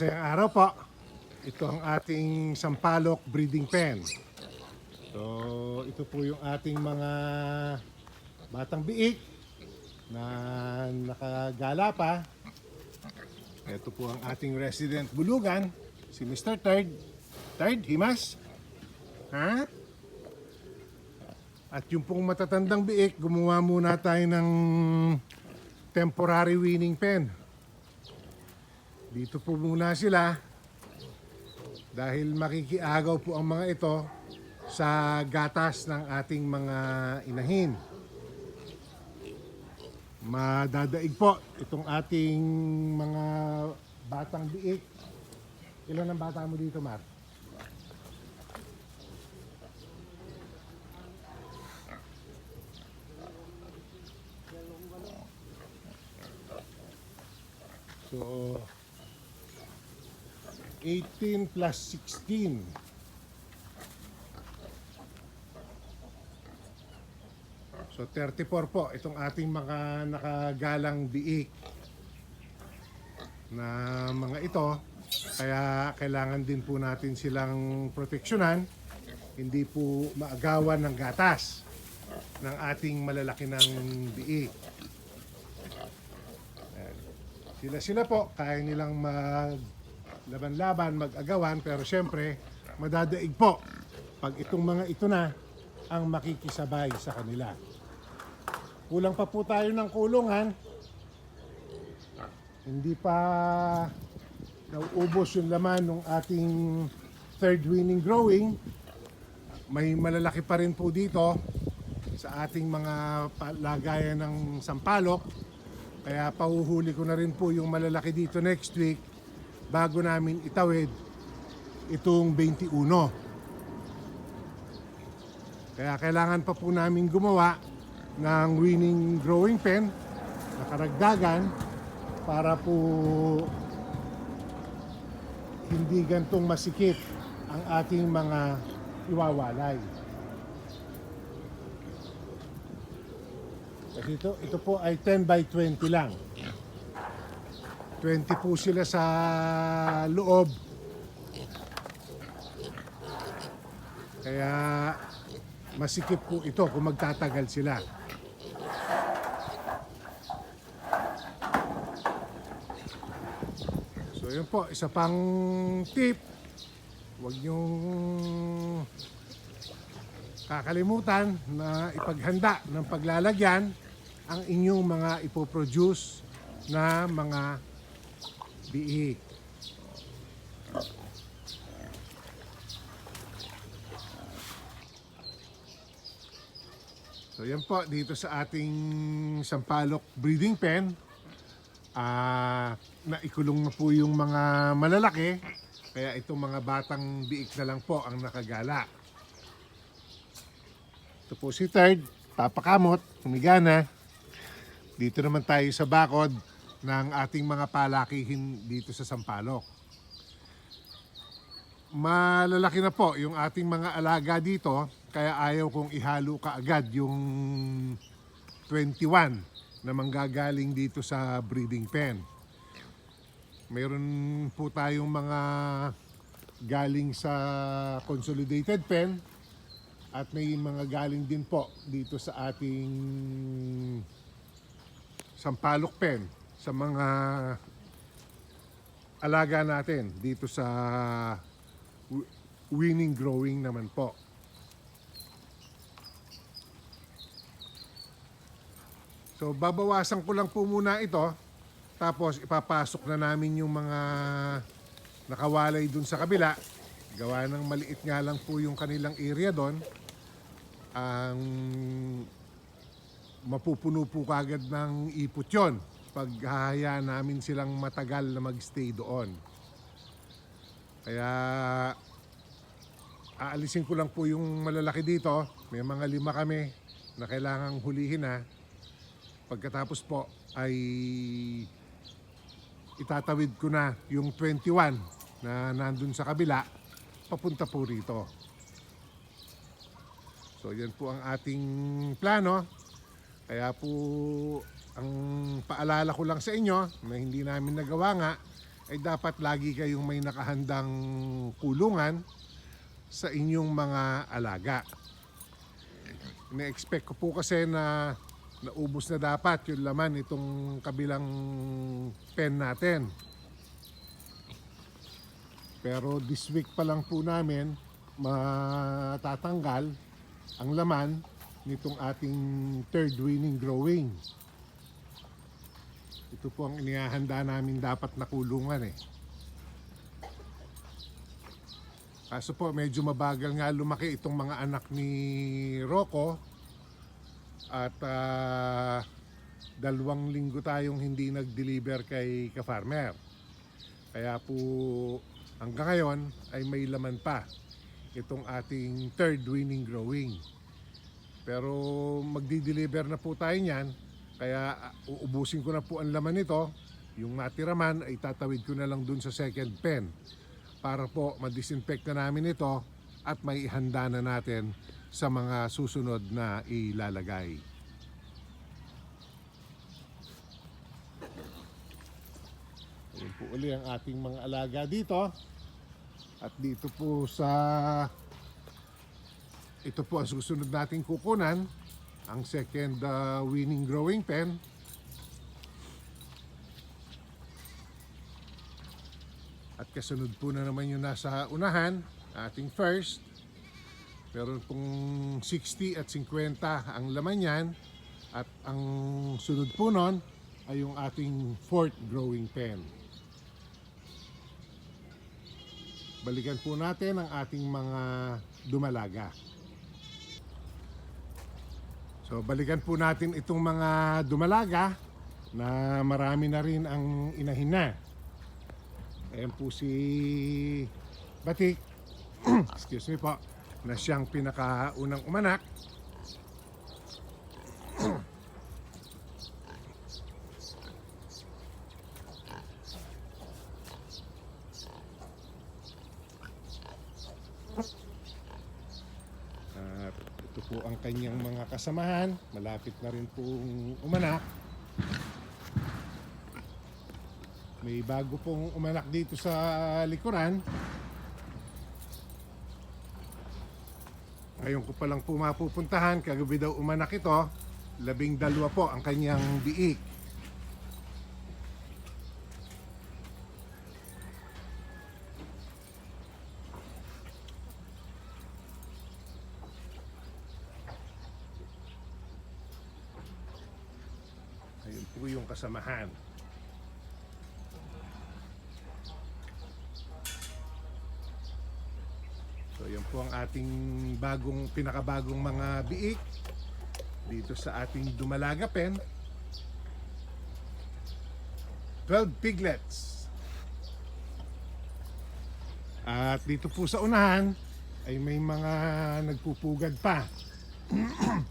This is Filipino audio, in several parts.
Masayang araw po. Ito ang ating sampalok breeding pen. So, ito po yung ating mga batang biik na nakagala pa. Ito po ang ating resident bulugan, si Mr. Third. Third, Himas? Ha? At yung pong matatandang biik, gumawa muna tayo ng temporary winning pen. Dito po muna sila dahil makikiagaw po ang mga ito sa gatas ng ating mga inahin. Madadaig po itong ating mga batang biik. Ilan ang bata mo dito, Mar? So, 18 plus 16. So 34 po itong ating mga nakagalang biik na mga ito. Kaya kailangan din po natin silang proteksyonan. Hindi po maagawan ng gatas ng ating malalaki ng biik. Sila-sila po, kaya nilang mag laban-laban, mag-agawan, pero syempre, madadaig po pag itong mga ito na ang makikisabay sa kanila. Kulang pa po tayo ng kulungan. Hindi pa nauubos yung laman ng ating third winning growing. May malalaki pa rin po dito sa ating mga lagayan ng sampalok. Kaya pahuhuli ko na rin po yung malalaki dito next week bago namin itawid itong 21. Kaya kailangan pa po namin gumawa ng winning growing pen na karagdagan para po hindi gantong masikip ang ating mga iwawalay. Kasi ito, ito po ay 10 by 20 lang. 20 po sila sa loob. Kaya masikip po ito kung magtatagal sila. So yun po, isa pang tip. Huwag niyong kakalimutan na ipaghanda ng paglalagyan ang inyong mga ipoproduce na mga biik. So yan po dito sa ating sampalok breeding pen. Ah, naikulong na po yung mga malalaki. Kaya itong mga batang biik na lang po ang nakagala. Ito po si Third, papakamot, humigana. Dito naman tayo sa bakod ng ating mga palakihin dito sa Sampalok. Malalaki na po yung ating mga alaga dito, kaya ayaw kong ihalo ka agad yung 21 na manggagaling dito sa breeding pen. Meron po tayong mga galing sa consolidated pen at may mga galing din po dito sa ating sampalok pen sa mga alaga natin dito sa wi- winning growing naman po. So babawasan ko lang po muna ito tapos ipapasok na namin yung mga nakawalay dun sa kabila. Gawa ng maliit nga lang po yung kanilang area doon. Ang mapupuno po kagad ng ipot yon pag hahayaan namin silang matagal na magstay doon. Kaya aalisin ko lang po yung malalaki dito. May mga lima kami na kailangang hulihin na. Pagkatapos po ay itatawid ko na yung 21 na nandun sa kabila papunta po rito. So yan po ang ating plano. Kaya po ang paalala ko lang sa inyo na hindi namin nagawa nga ay dapat lagi kayong may nakahandang kulungan sa inyong mga alaga. Na-expect ko po kasi na naubos na dapat yung laman itong kabilang pen natin. Pero this week pa lang po namin matatanggal ang laman nitong ating third winning growing. Ito po ang inihahanda namin dapat na kulungan eh. Kaso po medyo mabagal nga lumaki itong mga anak ni Rocco at ah, dalawang linggo tayong hindi nag-deliver kay ka-farmer. Kaya po hanggang ngayon ay may laman pa itong ating third winning growing. Pero magdi-deliver na po tayo niyan. Kaya ah, uubusin ko na po ang laman nito. Yung natira man ay tatawid ko na lang dun sa second pen para po madisinfect na namin ito at may ihanda na natin sa mga susunod na ilalagay. Ayun po uli ang ating mga alaga dito. At dito po sa ito po ang susunod nating kukunan ang second uh, winning growing pen. At kasunod po na naman yung nasa unahan ating first. Meron pong 60 at 50 ang laman yan at ang sunod po nun ay yung ating fourth growing pen. Balikan po natin ang ating mga dumalaga So balikan po natin itong mga dumalaga na marami na rin ang inahin na. Ayan po si Batik, excuse me po, na siyang pinakaunang umanak. At ito po ang kanyang mga kasamahan. Malapit na rin pong umanak. May bago pong umanak dito sa likuran. Ngayon ko palang po mapupuntahan. Kagabi daw umanak ito. Labing dalawa po ang kanyang biik. Po yung kasamahan. So yan po ang ating bagong, pinakabagong mga biik dito sa ating Dumalaga pen. 12 piglets. At dito po sa unahan ay may mga nagpupugad pa.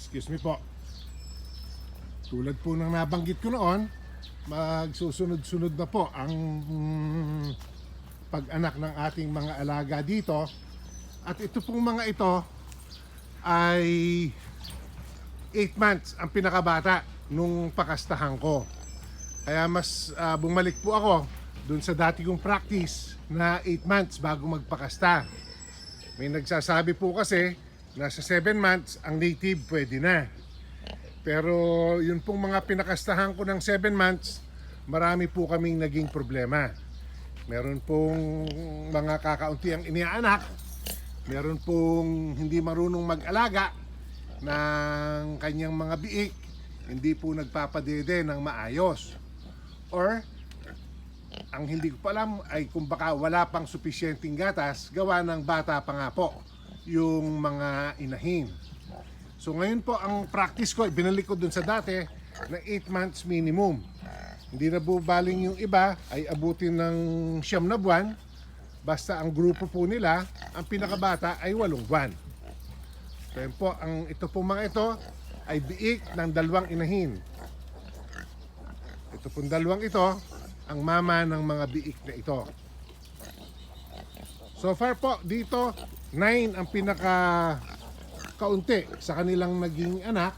Excuse me po. Tulad po ng nabanggit ko noon, magsusunod-sunod na po ang mm, pag-anak ng ating mga alaga dito. At ito pong mga ito ay 8 months ang pinakabata nung pakastahan ko. Kaya mas ah, bumalik po ako dun sa dati kong practice na 8 months bago magpakasta. May nagsasabi po kasi na sa 7 months ang native pwede na. Pero yun pong mga pinakastahan ko ng 7 months, marami po kaming naging problema. Meron pong mga kakaunti ang inianak, meron pong hindi marunong mag-alaga ng kanyang mga biik, hindi po nagpapadede ng maayos. Or, ang hindi ko pa alam ay kung baka wala pang supisyenteng gatas, gawa ng bata pa nga po yung mga inahin. So ngayon po ang practice ko, binalik ko dun sa dati na 8 months minimum. Hindi na bubaling yung iba ay abutin ng siyam na buwan. Basta ang grupo po nila, ang pinakabata ay walong buwan. So po, ang ito po mga ito ay biik ng dalawang inahin. Ito pong dalawang ito, ang mama ng mga biik na ito. So far po, dito, 9 ang pinaka kaunti sa kanilang naging anak.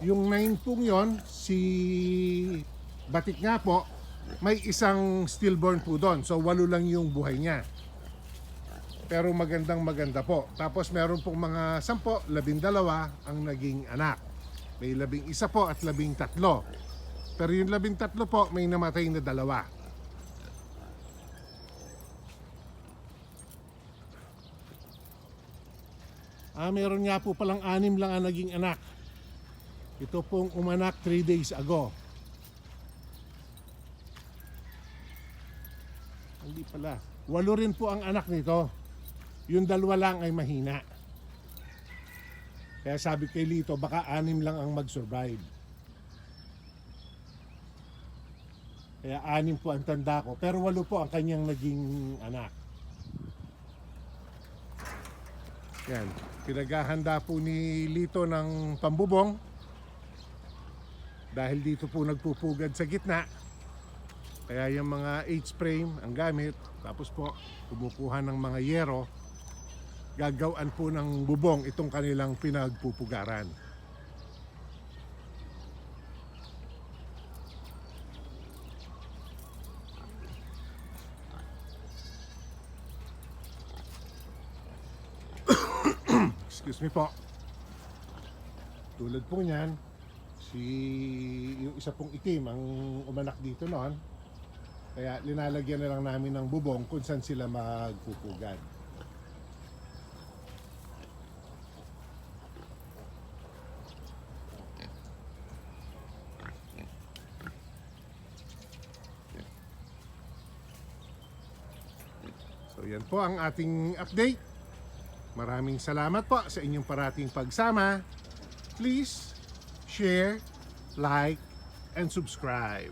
Yung 9 pong yon, si Batik nga po, may isang stillborn po doon. So walo lang yung buhay niya. Pero magandang maganda po. Tapos meron pong mga sampo, labindalawa ang naging anak. May labing isa po at labing tatlo. Pero yung labing tatlo po, may namatay na dalawa. Ah, meron nga po palang anim lang ang naging anak. Ito pong umanak 3 days ago. Hindi pala. Walo rin po ang anak nito. Yung dalawa lang ay mahina. Kaya sabi kay Lito, baka anim lang ang mag-survive. Kaya anim po ang tanda ko. Pero walo po ang kanyang naging anak. Yan. Pinaghahanda po ni Lito ng pambubong. Dahil dito po nagpupugad sa gitna. Kaya yung mga H-frame ang gamit. Tapos po, kumukuha ng mga yero. Gagawaan po ng bubong itong kanilang pinagpupugaran. Excuse me po. Tulad po niyan, si yung isa pong itim ang umanak dito noon. Kaya linalagyan na lang namin ng bubong kung saan sila magpupugad. So yan po ang ating update. Maraming salamat po sa inyong parating pagsama. Please share, like, and subscribe.